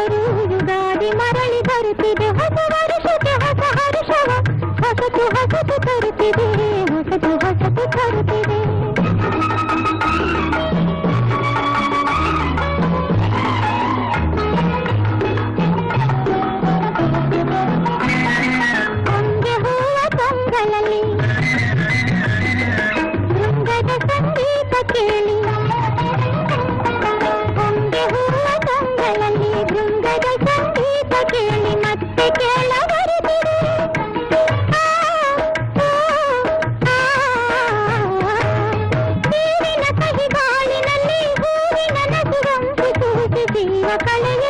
ಮರು ಯುಗಾದಿ ಮರಳಿ ಬರುತ್ತಿದೆ ಹೊಸ ವರ್ಷಕ್ಕೆ ಹೊಸ ಹರುಷವ ಹೊಸತು ಹೊಸತು ತರುತ್ತಿದೆ ಹೊಸತು ಹೊಸತು ತರುತ್ತಿದೆ ಒಂದೇ ಹೂವ ತೊಂಗಲಲ್ಲಿ ಕಲಿಯ ಕಲೆಯ